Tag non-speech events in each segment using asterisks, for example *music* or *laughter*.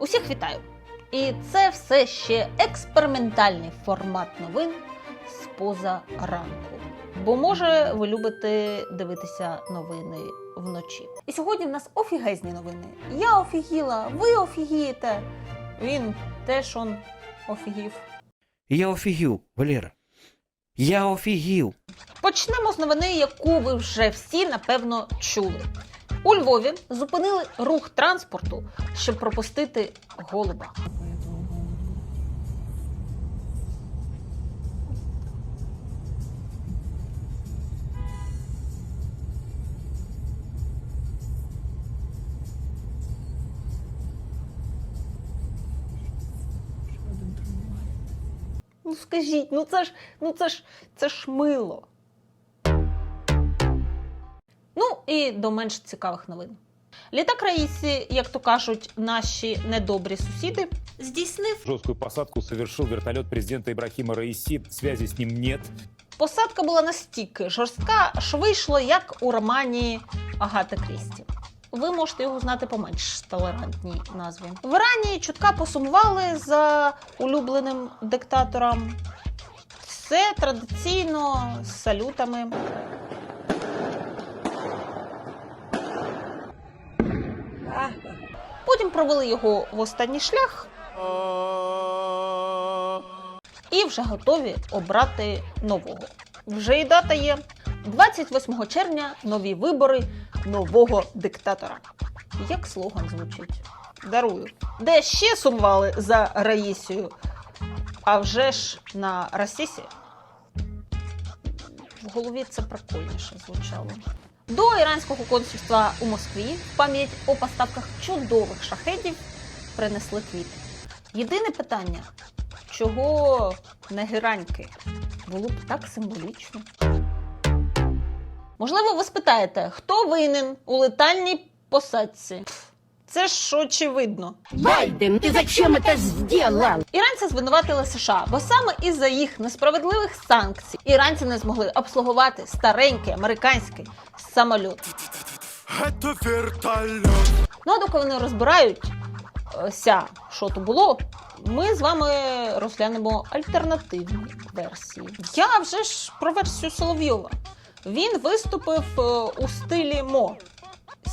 Усіх вітаю! І це все ще експериментальний формат новин з поза ранку. Бо може ви любите дивитися новини вночі. І сьогодні в нас офігезні новини. Я офігіла, ви офігієте. Він теж он офігів. Я офігів, Валера. Я офігів. Почнемо з новини, яку ви вже всі напевно чули. У Львові зупинили рух транспорту, щоб пропустити голуба. Скажіть, ну це ж, ну це ж, це ж мило. Ну і до менш цікавих новин. Літак Раїсі, як то кажуть, наші недобрі сусіди, здійснив Жесткую посадку совершил вертолет президента Ибрахима Раиси. Связи с ним нет. Посадка була настільки жорстка, що вийшло як у романі Агати Крісті. Ви можете його знати по менш толерантній назві. В Ірані чутка посумували за улюбленим диктатором. Все традиційно з салютами. Потім провели його в останній шлях і вже готові обрати нового. Вже і дата є 28 червня. Нові вибори нового диктатора. Як слоган звучить? Дарую. Де ще сумували за Раїсію? А вже ж на Расісі. В голові це прикольніше звучало. До іранського консульства у Москві пам'ять о поставках чудових шахедів принесли квіти. Єдине питання: чого не гераньки? Було б так символічно. Можливо, ви спитаєте, хто винен у летальній посадці? Пф, Це ж очевидно. Байден, ты зачем это сделал? Іранці звинуватили США, бо саме із-за їх несправедливих санкцій іранці не змогли обслугувати старенький американський самоліт. Это вертолет. Ну а доки вони розбираються, що то було, ми з вами розглянемо альтернативні версії. Я вже ж про версію Соловйова. Він виступив е, у стилі Мо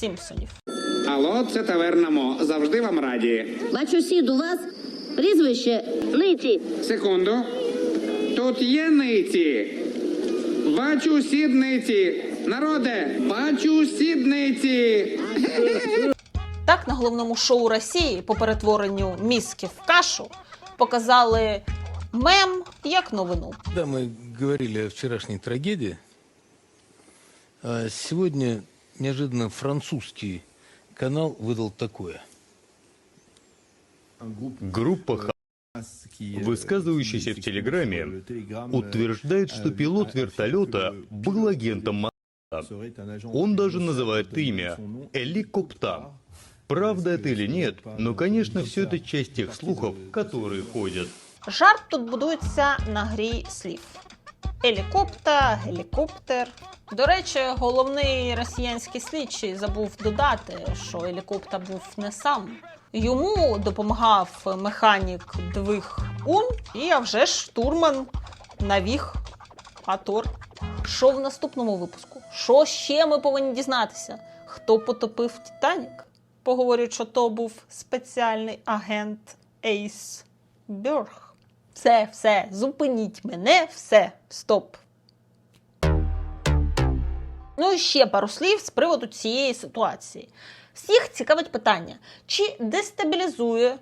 Сімпсонів. Алло, це таверна Мо. Завжди вам раді. Бачу, сід у вас прізвище Ниці. Секунду. Тут є ниці. Бачу сідниці. Народе, бачу сідниці. Так на головному шоу Росії по перетворенню мізки в кашу показали мем як новину. Да, мы говорили о вчерашней трагедии. А Сегодня неожиданно французский канал выдал такое. Группа Х, высказывающаяся в Телеграме, утверждает, что пилот вертолета был агентом Моссада. Он даже называет имя – Эликопта. Правда это или нет, но, конечно, все это часть тех слухов, которые ходят. Жарт тут будується на грі слів. Елікопта, гелікоптер. До речі, головний росіянський слідчий забув додати, що елікопта був не сам. Йому допомагав механік двиг Ун і а вже ж штурман Навіг Атор. Що в наступному випуску? Що ще ми повинні дізнатися? Хто потопив Титанік? Поговорять, що то був спеціальний агент Ейс Бьорг. Все, все, зупиніть мене, все, стоп. Ну і ще пару слів з приводу цієї ситуації. Всіх цікавить питання, чи дестабілізує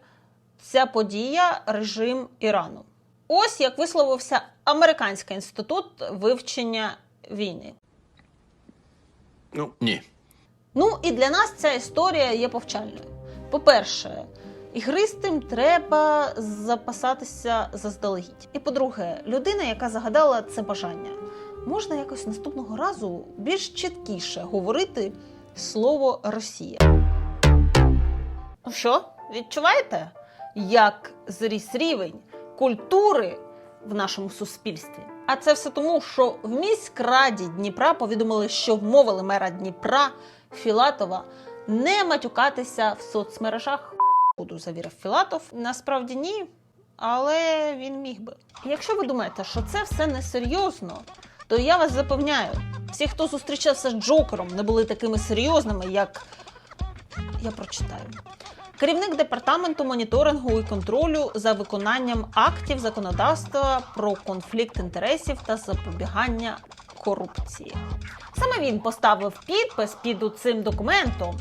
ця подія режим Ірану? Ось як висловився Американський інститут вивчення війни. Ну, ні. Ну і для нас ця історія є повчальною. По-перше, ігристим треба запасатися заздалегідь. І по-друге, людина, яка загадала це бажання, можна якось наступного разу більш чіткіше говорити слово Росія. Ну що, відчуваєте, як зріс рівень культури в нашому суспільстві? А це все тому, що в міськраді Дніпра повідомили, що вмовили мера Дніпра Філатова не матюкатися в соцмережах. Буду завірив Філатов. Насправді ні, але він міг би. Якщо ви думаєте, що це все несерйозно, то я вас запевняю, всі, хто зустрічався з Джокером, не були такими серйозними, як я прочитаю. Керівник департаменту моніторингу і контролю за виконанням актів законодавства про конфлікт інтересів та запобігання корупції. Саме він поставив підпис під цим документом,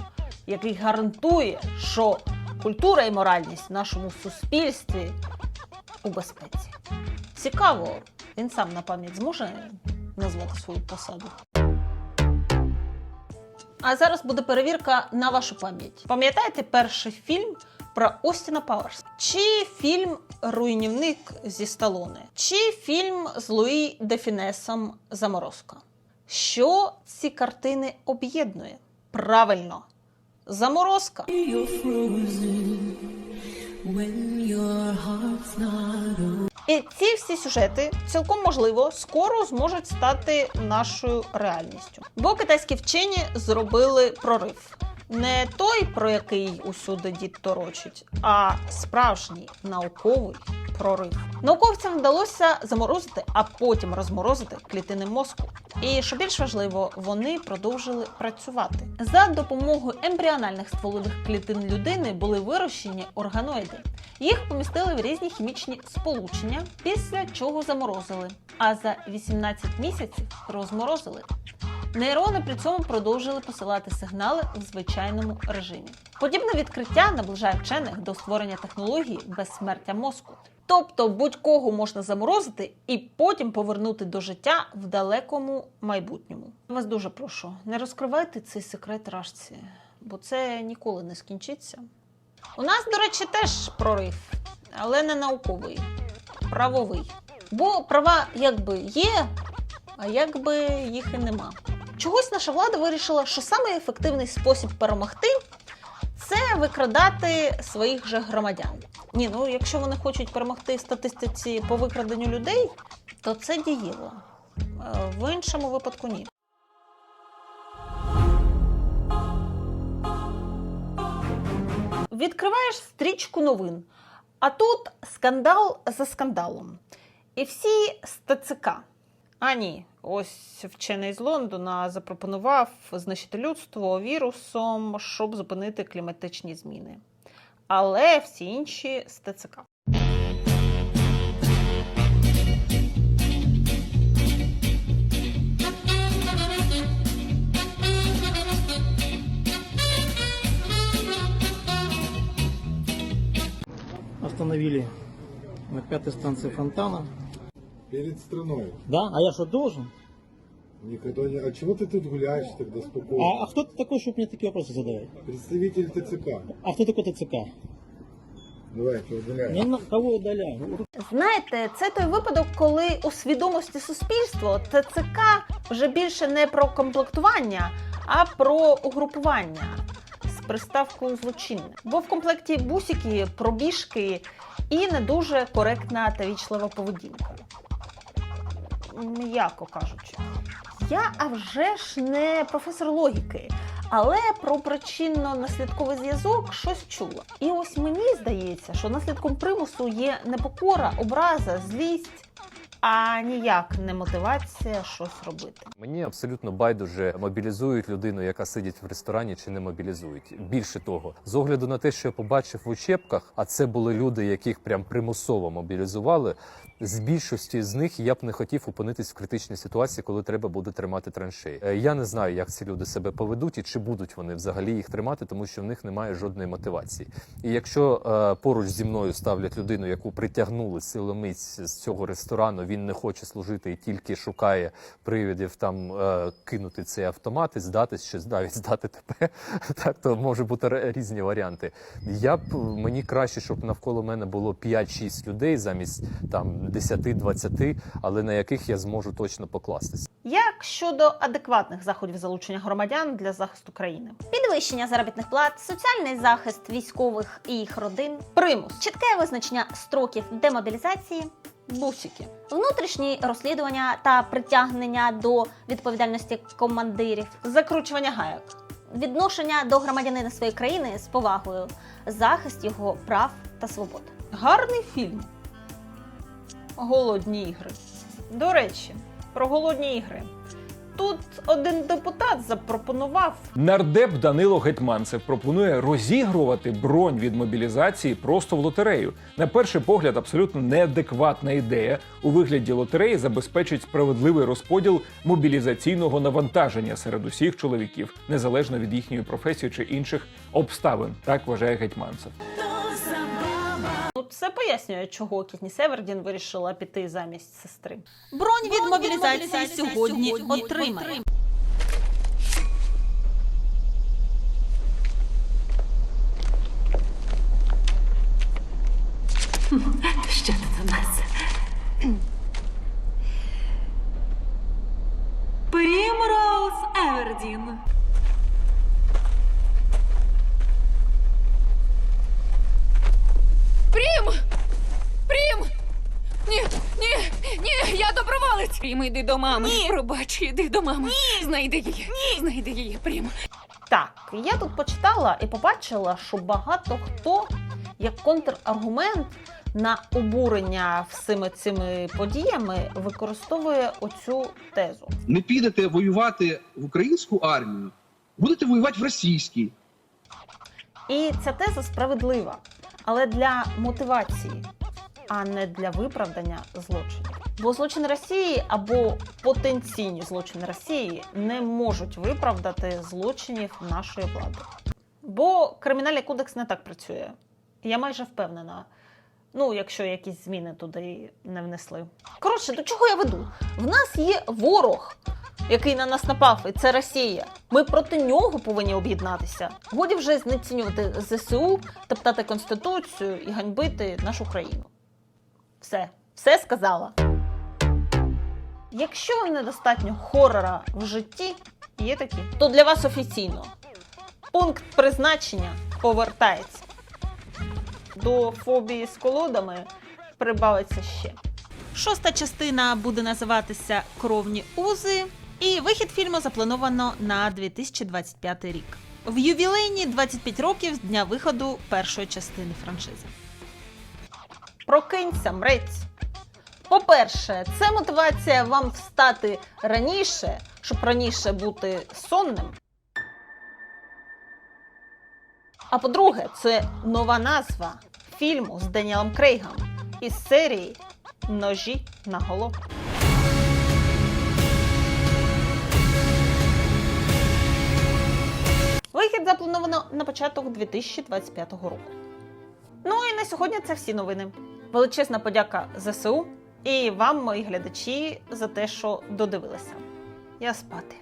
який гарантує, що культура і моральність в нашому суспільстві у безпеці. Цікаво, він сам на пам'ять зможе назвати свою посаду. А зараз буде перевірка на вашу пам'ять. Пам'ятаєте перший фільм про Остіна Пауерс? Чи фільм Руйнівник зі Сталоне? Чи фільм з Луї де Фінесом Заморозка? Що ці картини об'єднує? Правильно, заморозка. І ці всі сюжети цілком можливо скоро зможуть стати нашою реальністю. Бо китайські вчені зробили прорив. Не той, про який усюди дід торочить, а справжній науковий прорив. Науковцям вдалося заморозити, а потім розморозити клітини мозку. І що більш важливо, вони продовжили працювати. За допомогою ембріональних стволових клітин людини були вирощені органоїди. Їх помістили в різні хімічні сполучення, після чого заморозили. А за 18 місяців розморозили. Нейрони при цьому продовжили посилати сигнали в звичайному режимі. Подібне відкриття наближає вчених до створення технології безсмертя мозку. Тобто будь-кого можна заморозити і потім повернути до життя в далекому майбутньому. Вас дуже прошу, не розкривайте цей секрет рашці, бо це ніколи не скінчиться. У нас, до речі, теж прорив, але не науковий, правовий. Бо права якби є, а якби їх і нема. Чогось наша влада вирішила, що самий ефективний спосіб перемогти це викрадати своїх же громадян. Ні, ну якщо вони хочуть перемогти статистиці по викраденню людей, то це дієво. Е, В іншому випадку ні. Відкриваєш стрічку новин, а тут скандал за скандалом. І всі ТЦК. А ні, ось вчений з Лондона запропонував знищити людство вірусом, щоб зупинити кліматичні зміни. Але всі інші з ТЦК. Остановили на пятой станции Фонтана. Перед страной. Да? А я что, должен? Никогда не... А чего ты тут гуляешь тогда А, спокойно? а кто ты такой, чтобы мне такие вопросы задавать? Представитель ТЦК. А кто такой ТЦК? Давайте, удаляй. Не на кого удаляю? Знаєте, це той випадок, коли у свідомості суспільства ТЦК вже більше не про комплектування, а про угрупування з приставкою злочинне. Бо в комплекті бусики, пробіжки і не дуже коректна та вічлива поведінка. М'яко кажучи. Я а вже ж не професор логіки, але про причинно-наслідковий зв'язок щось чула. І ось мені здається, що наслідком примусу є непокора, образа, злість, а ніяк не мотивація щось робити. Мені абсолютно байдуже мобілізують людину, яка сидить в ресторані, чи не мобілізують. Більше того, з огляду на те, що я побачив в учебках, а це були люди, яких прям примусово мобілізували. З більшості з них я б не хотів опинитись в критичній ситуації, коли треба буде тримати траншеї. Е, Я не знаю, як ці люди себе поведуть і чи будуть вони взагалі їх тримати, тому що в них немає жодної мотивації. І якщо е, поруч зі мною ставлять людину, яку притягнули силомиць з цього ресторану, він не хоче служити і тільки шукає привідів там е, кинути цей автомат і здатись чи навіть здати тебе. *laughs* Так то може бути різні варіанти. Я б мені краще, щоб навколо мене було 5-6 людей замість там 10-20, але на яких я зможу точно покластися. Як щодо адекватних заходів залучення громадян для захисту країни? Підвищення заробітних плат, соціальний захист військових і їх родин, примус, чітке визначення строків демобілізації, бусики, внутрішні розслідування та притягнення до відповідальності командирів, закручування гаяк. відношення до громадянина своєї країни з повагою, захист його прав та свобод. Гарний фільм. Голодні ігри. До речі, про голодні ігри. Тут один депутат запропонував Нардеп Данило Гетманцев пропонує розігрувати бронь від мобілізації просто в лотерею. На перший погляд, абсолютно неадекватна ідея у вигляді лотереї забезпечить справедливий розподіл мобілізаційного навантаження серед усіх чоловіків, незалежно від їхньої професії чи інших обставин. Так вважає Гетманцев. Ну, це пояснює, чого Кітні Севердін вирішила піти замість сестри. Бронь від мобілізації сьогодні отримає. Що тут до нас? Доброволець! Прім, йди до мами. Ні. Пробач, іди до мами. Ні. Знайди її. Ні. Знайди її, Прім. Так, я тут почитала і побачила, що багато хто як контраргумент на обурення всіми цими подіями використовує оцю тезу. Не підете воювати в українську армію, будете воювати в російській. І ця теза справедлива, але для мотивації, а не для виправдання злочинів. Бо злочини Росії або потенційні злочини Росії не можуть виправдати злочинів нашої влади. Бо кримінальний кодекс не так працює. Я майже впевнена. Ну, якщо якісь зміни туди не внесли. Коротше, до чого я веду? В нас є ворог, який на нас напав, і це Росія. Ми проти нього повинні об'єднатися. Годі вже знецінювати ЗСУ, топтати конституцію і ганьбити нашу країну. Все, все сказала. Якщо вам недостатньо хорора в житті, є такі, то для вас офіційно пункт призначення повертається. До фобії з колодами прибавиться ще. Шоста частина буде називатися Кровні узи, і вихід фільму заплановано на 2025 рік. В ювілейні 25 років з дня виходу першої частини франшизи. Прокинься, мрець. По-перше, це мотивація вам встати раніше, щоб раніше бути сонним. А по-друге, це нова назва фільму з Деніелом Крейгом із серії Ножі на голову. Вихід заплановано на початок 2025 року. Ну і на сьогодні це всі новини. Величезна подяка ЗСУ і вам, мої глядачі, за те, що додивилися. Я спати.